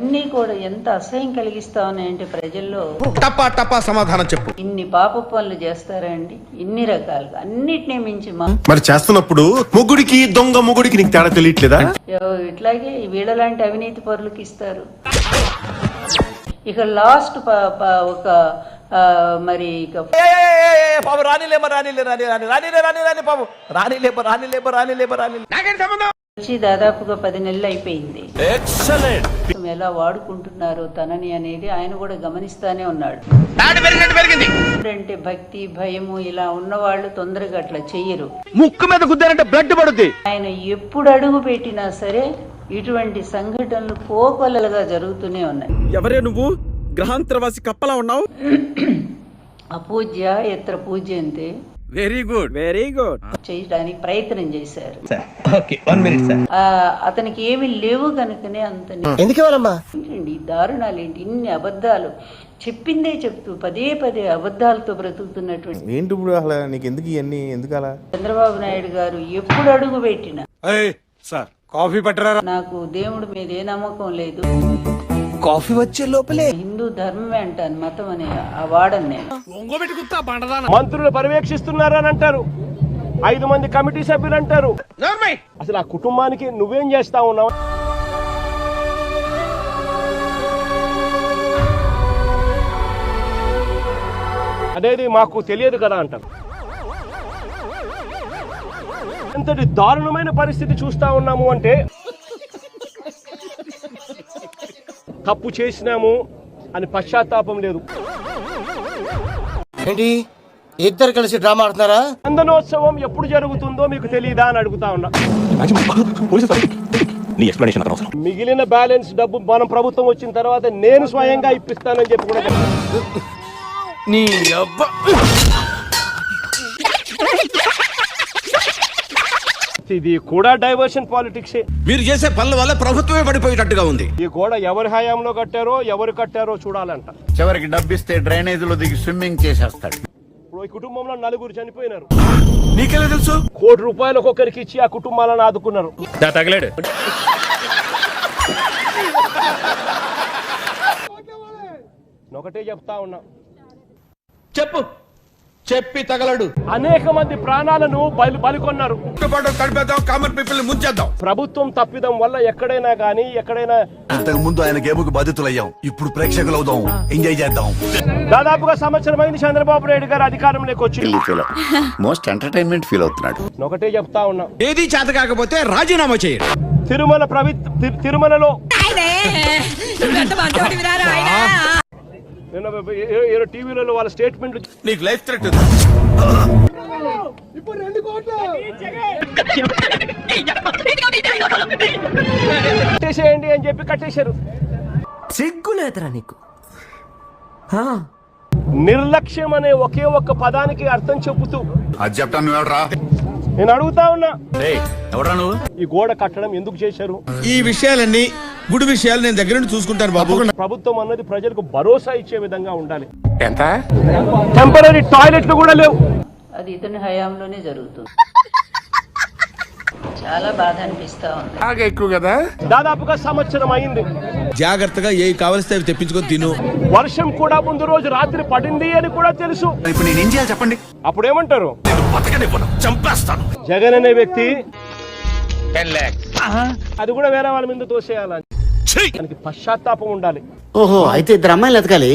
అన్నీ కూడా ఎంత అసహ్యం కలిగిస్తా ఉన్నాయంటే ప్రజల్లో. టపా టపా సమాధానం చెప్పు. ఇన్ని పాప పనులు చేస్తారండి ఇన్ని రకాలుగా. అన్నిటినీ మించి మా మరి చేస్తున్నప్పుడు మొగుడికి దొంగ మొగుడికి నీకు తేడా తెలియట్లేదా? ఎవ- ఇట్లాగే వీళ్ళలాంటి అవినీతి పరులకు ఇస్తారు. ఇక లాస్ట్ ప- ప- ఒక ఆ, మరి ఇక పాపం రానిలేమ రానిలే రాని రాని రానిలే రాని రాని పాపం. రానిలేమ రానిలేమ రానిలేమ రాని వచ్చి దాదాపుగా పది నెలలు అయిపోయింది. ఎలా వాడుకుంటున్నారో తనని అనేది ఆయన కూడా గమనిస్తానే ఉన్నాడు. అంటే భక్తి భయము ఇలా ఉన్నవాళ్ళు తొందరగా అట్లా చెయ్యరు. ముక్కు మీద గుద్దారంటే బ్లడ్ పడుద్ది. ఆయన ఎప్పుడు అడుగు పెట్టినా సరే ఇటువంటి సంఘటనలు కోకొల్లలుగా జరుగుతూనే ఉన్నాయి. ఎవరే నువ్వు? గ్రహాంతరవాసి కప్పలా ఉన్నావు? అపూజ్య ఎత్ర పూజ్యంతే. వెరీ గుడ్ వెరీ గుడ్ చేయడానికి ప్రయత్నం చేశారు. ఓకే వన్ మినిట్ సార్ ఆ, అతనికి ఏమి లేవు కనుకనే అంత ఎందుకు ఇవ్వాలమ్మా? ఏంటండి ఈ దారుణాలు ఏంటి ఇన్ని అబద్ధాలు. చెప్పిందే చెప్తూ పదే పదే అబద్ధాలతో బ్రతుకుతున్నటువంటి ఏంటి ఇప్పుడు అసలు? నీకు ఎందుకు ఇవన్నీ? ఎందుకు అలా? చంద్రబాబు నాయుడు గారు ఎప్పుడు అడుగు పెట్టినా? సార్ కాఫీ పట్టరా నాకు దేవుడి మీద ఏ నమ్మకం లేదు. కాఫీ వచ్చే లోపలే. హిందూ ధర్మమే అంటాను మతం అనే ఆ వాడను నేను. మంత్రులు పర్యవేక్షిస్తున్నారు అని అంటారు. ఐదు మంది కమిటీ సభ్యులు అంటారు. అసలు ఆ కుటుంబానికి నువ్వేం చేస్తా ఉన్నావు? అనేది మాకు తెలియదు కదా అంటారు. ఎంతటి దారుణమైన పరిస్థితి చూస్తా ఉన్నాము అంటే తప్పు చేసినాము అని పశ్చాత్తాపం లేదు. ఏంటి? ఇద్దరు కలిసి డ్రామా ఆడుతున్నారా? చందనోత్సవం ఎప్పుడు జరుగుతుందో మీకు తెలియదా అని అడుగుతా ఉన్నా. నీ ఎక్స్ప్లెనేషన్ అవసరం మిగిలిన బ్యాలెన్స్ డబ్బు మనం ప్రభుత్వం వచ్చిన తర్వాత నేను స్వయంగా ఇప్పిస్తానని చెప్పి కూడా. నీ అబ్బా! ఇది కూడా డైవర్షన్ పాలిటిక్స్ మీరు చేసే పనుల వల్ల ప్రభుత్వమే పడిపోయేటట్టుగా ఉంది. ఈ గోడ ఎవరి హయాంలో కట్టారో ఎవరు కట్టారో చూడాలంట. చివరికి డబ్బిస్తే డ్రైనేజీలో దిగి స్విమ్మింగ్ చేసేస్తాడు. ఇప్పుడు ఈ కుటుంబంలో నలుగురు చనిపోయినారు. నీకెలా తెలుసు? కోటి రూపాయలు ఒక్కొక్కరికి ఇచ్చి ఆ కుటుంబాలను ఆదుకున్నారు. తగలేడు. ఒకటే చెప్తా ఉన్నా. చెప్పు. చెప్పి తగలడు. అనేక మంది ప్రాణాలను బలి బలికొన్నారు. Common people ముంచేద్దాం. ప్రభుత్వం తప్పిదం వల్ల ఎక్కడైనా కానీ ఎక్కడైనా ఇంతకు ముందు ఆయన గేముకు బాధితులయ్యాం. ఇప్పుడు ప్రేక్షకులు అవుదాం ఎంజాయ్ చేద్దాం. దాదాపుగా సంవత్సరం అయింది చంద్రబాబు నాయుడు గారు అధికారంలోకి వచ్చి. మోస్ట్ ఎంటర్టైన్మెంట్ ఫీల్ అవుతున్నాడు. ఒకటే చెప్తా ఉన్నా. ఏది చేత కాకపోతే రాజీనామా చేయండి. తిరుమల ప్రవి తిరుమలలో ఏ- టీవీలలో వాళ్ళ స్టేట్మెంట్లు నీకు లైఫ్ థ్రెట్ కట్టేసేయండి అని చెప్పి కట్టేశారు. సిగ్గులేదురా నీకు. నిర్లక్ష్యం అనే ఒకే ఒక్క పదానికి అర్థం చెబుతూ అది చెప్తాను ఎవడరా? నేను అడుగుతా ఉన్నా. ఎవడరా నువ్వు? ఈ గోడ కట్టడం ఎందుకు చేశారు? ఈ విషయాలన్నీ గుడి విషయాలు నేను దగ్గర నుండి చూసుకుంటాను బాబు. ప్రభుత్వం అన్నది ప్రజలకు భరోసా ఇచ్చే విధంగా ఉండాలి. ఎంత? టెంపరీ టాయిలెట్లు కూడా లేవు. అది ఇతని హయాంలోనే జరుగుతుంది. చాలా బాధ అనిపిస్తా ఉంది. ఎక్కువ కదా? దాదాపుగా సంవత్సరం అయింది. జాగ్రత్తగా ఏ కావలిస్తే అవి తెప్పించుకొని తిను. వర్షం కూడా ముందు రోజు రాత్రి పడింది అని కూడా తెలుసు. ఇప్పుడు నేను ఏం చేయాలి చెప్పండి? అప్పుడు ఏమంటారు బతకనివ్వను చంపేస్తాను. జగన్ అనే వ్యక్తి అది కూడా వేరే వాళ్ళ మీద తోసేయాలని దానికి పశ్చాత్తాపం ఉండాలి. ఓహో అయితే ఇద్దరు అమ్మాయిలు ఎతకాలి